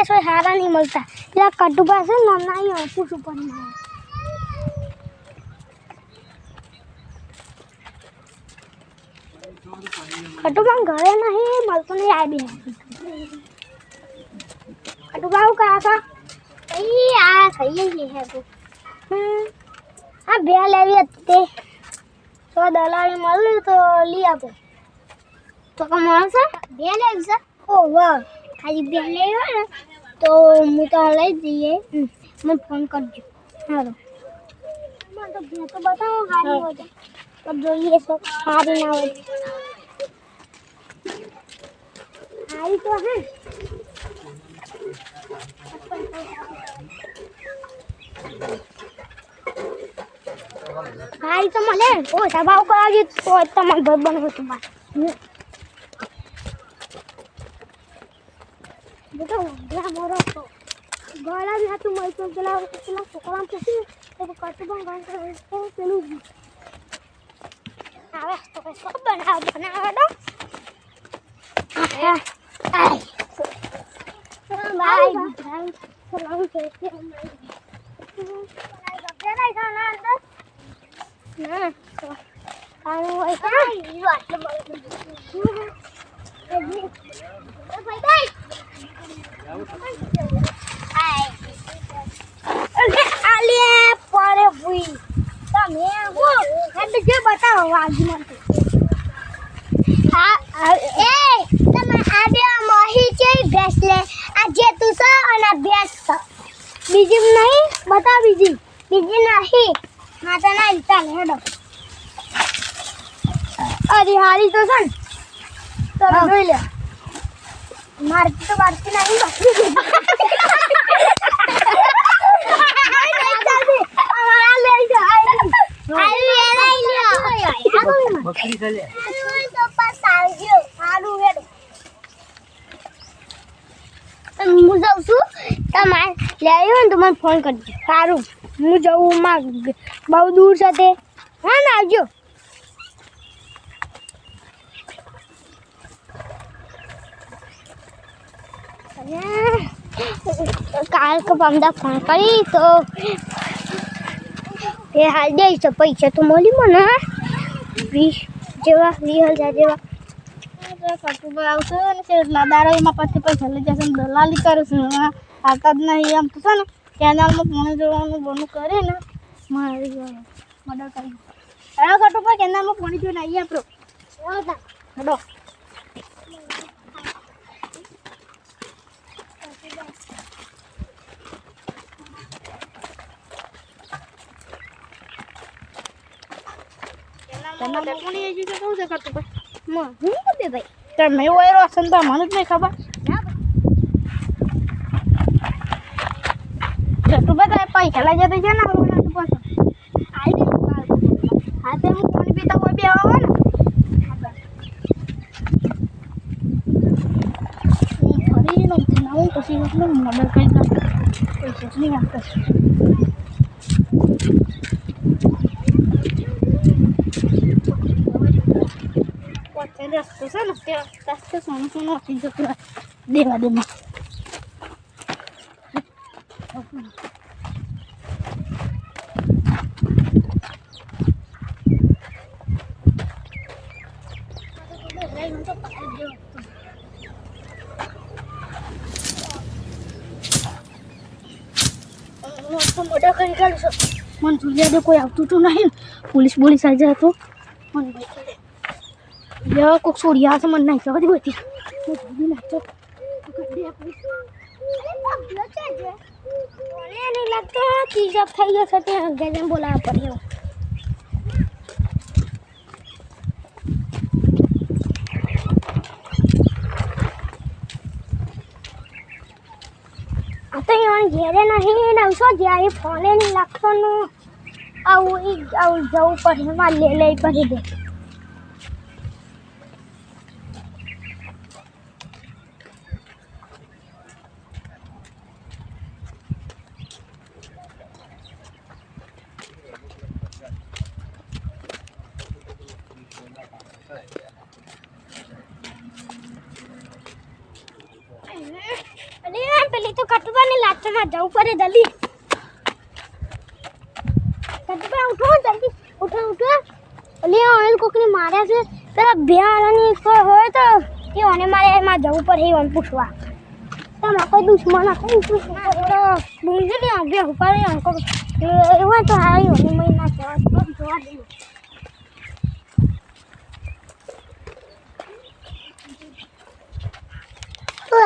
Case હોય સારા નહીં મળતા. પેલા કટુ પાસે નોના પૂછું પણ મારે કટુબા ઘરે નહીં મળતું નહીં આવી કટુબા હું કરા છો? કઈ આ ખાઈએ છીએ હે તું. આ બે લેવી હતી તે. તો દલાલી મળ્યું તો લઈ આપો. તો કે મળશે? બે લેવી છે? ઓ વાહ. ખાલી બે લેવી હોય ને. તો હું તો લઈ જઈએ. મને ફોન કરજો. સારું મને તો બતાવો સારી હોય તો. જોઈએ તો સારી ના હોય. સારી તો હે. સારી તો મળે. ઓછા ભાવ કરાવજો તો તમારે ઘર બનવું તમારે બેટા ઊંધા મોરો તો ગળા બી હાથું મળતું પેલા પેલા છોકરા પૂછ્યું તો કટું પણ તો પેલું આવે તો સબ બનાવ બનાવે છે ના આનું હોય છે આટલું અરે આલે પડે ભૂઈ તમે હું હેડ જે બતાવો વાગી મને આ આ- એ તમે આ બે મોહી છે આજે તું છો અને અભ્યાસ છો બીજી નહીં બતા બીજી. બીજી નહીં, માતાના ને હેડો. અરે, હારી તો છે ને. તો જોઈ લે. મારતી તો મારતી નહીં બકરી ચાલે હું જાઉં છું તમારે લેવી હોય ને તો મને ફોન કરજો. સારું. હું જવું માં બહુ દૂર છે તે. હા ને, આવજો. કાલ કે પમદા ફોન કરી તો. એ હાલ દે છે પૈસા તો મળી મને વીસ જેવા, વીસ હજાર જેવા. આવશે ને એમાં પછી પૈસા લઈ જશે દલાલી કરે આવતા જ નહીં એમ તો છે ને કેનાલમાં પાણી જોવાનું બનું કરે ને મારી મદદ કરી. હા કટુભાઈ કેનાલમાં પાણી જોઈને આવીએ આપણો. હેડો. તમે ઓયરો ને મને જ નહીં ખબર. કટુભાઈ બતા પૈસા લઈ જતા છે ને આવવાના તો પાછો હા, તે હું પાણી પીતા હોય બે આવે ને. હું ફરી નથી હું પછી એટલું મદદ કરી નહીં આપતા પોતે રસ્તો છે ને તે રસ્તે સોનું સોનું આપી હોય. દેવા. મોટો કરી કાઢશો મને દે કોઈ આવતું તો નહીં પોલીસ બોલીસ આવી જાય તો મને યા કોક છોડી આવે છે મને નહીં ખબર હોતી હું જોડી નાખતો મને નહીં લાગતો થઈ ગયો છે તે ગેજમ બોલાવવા પડ્યો તો એમાં ઘેરે નહીં નવસો જ્યારે ફોને નહીં લાગતો આવું આવું જવું પડે મારે લે લઈ પડી દે અરે પેલી તમારે જવું પડે જલ્દી. સતીભાઈ ઉઠો, જલ્દી. ઉઠો ઉઠો. અલી ઓઇલ કોકને માર્યા છે. પેલા બે આરાની હોય તો એ ઓને મારે એમાં જવું પડે, એ ઓને પૂછવા. તમે કોઈ દુશ્મન કોઈ પૂછવા બુંજે ને બે ઉપર અંકો એવા તો હારી ઓને મય ના તો જોવા દઉં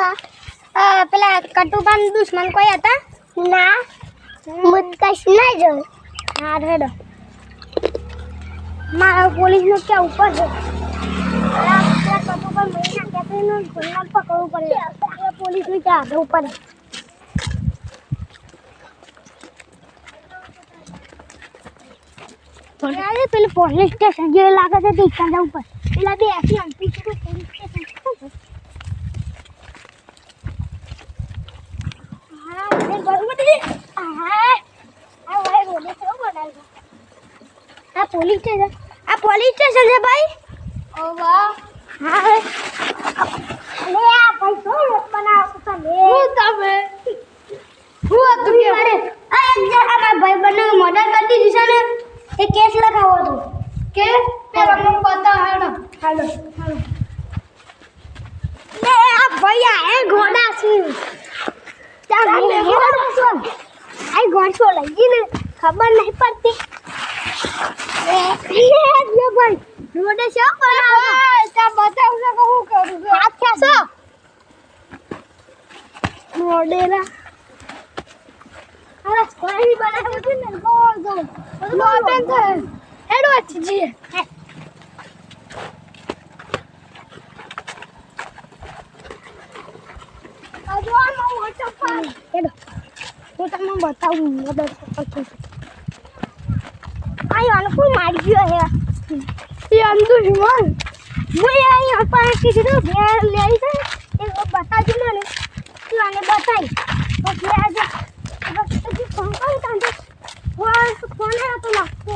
આ પેલા કટુબાન દુશ્મન કોઈ હતા? ના. મુત્કશ ના જો હા રેડો. મારા પોલીસ નો ક્યાં ઉપર છે? પેલા એનું પકડવું પડે. પોલીસનું ક્યાં આગળ ઉપર અરે પેલું પોલીસ સ્ટેશન જેવું લાગે છે તે ઉપર. પેલા બે એસી પોલીસ સ્ટેશન શું છે હા મને બરોબર છે હા આ પોલીસ સ્ટેશન આ પોલીસ સ્ટેશન છે ભાઈ ઓ વાહ હા. અલે આ ભાઈ રોડ બનાવો તમે હું તમે હું કે અરે આ એક જણ મારા ભાઈ બને મર્ડર કરી દીધું છે ને એ કેસ લખાવો હતો કે પેલા મને બતા હાલો હાલો હાલો લે આ ભાઈ આ એ ઘોડા છે ત્યાં ઘોડો છો આ ઘોડો લઈ ગઈ ને ખબર નહીં પડતી એ લે ભાઈ રોડે શું બનાવો ત્યાં બતાવશે કે હું કરું છું હાથ ખેંચો મોડેલા અરે કોઈ બનાવ્યું છે ને ગોળ ગોળ મોટન છે હેડો જી હેડો હું તમને બતાવું મદદ પછી આયો આને કોઈ મારી ગયો હે એ અંદુ જુવાન હું અહીં અપાય કીધું બે લેવી છે એ બતાવજો ને તું આને બતાવી પછી આજે પછી ફોન કરી કાંધે ફોન ફોન હતો લાગતો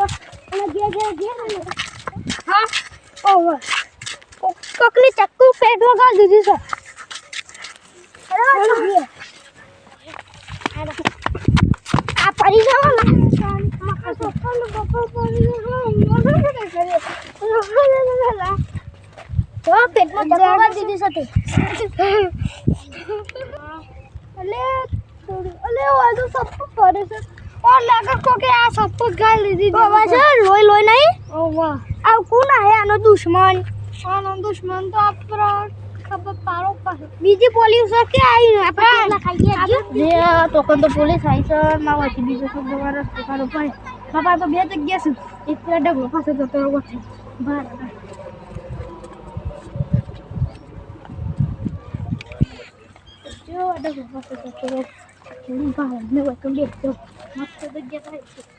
અને જે જે જે ને હા ઓહો કોકની ચક્કુ પેટમાં ગાળ દીધી છે બરાબર આ પડી જાવ પેટમાં ગાળ દીધી છે અલે અલે વાળો સપ્પુ પડે છે ઓર લાગે કો કે આ સપ્પુ ગાળ દીધી બાબા છે લોય લોય નહીં ઓ વાહ આ કોણ આનો દુશ્મન દુશ્મન તો આપણા ખબર પારો પાસે બીજી પોલીસ કે આવી ને આપણે કેટલા ખાઈએ જે ટોકન તો પોલીસ આવી છે ના હોય બીજો શબ્દ મારો રસ્તો પડે બાપા તો બે જગ્યા છે એક પેલા ડગલો પાસે જતો રહ્યો છે બરાબર જો આ ડગલો પાસે જતો રહ્યો એની બહાર ને હોય તો બેસતો મસ્ત જગ્યા થાય છે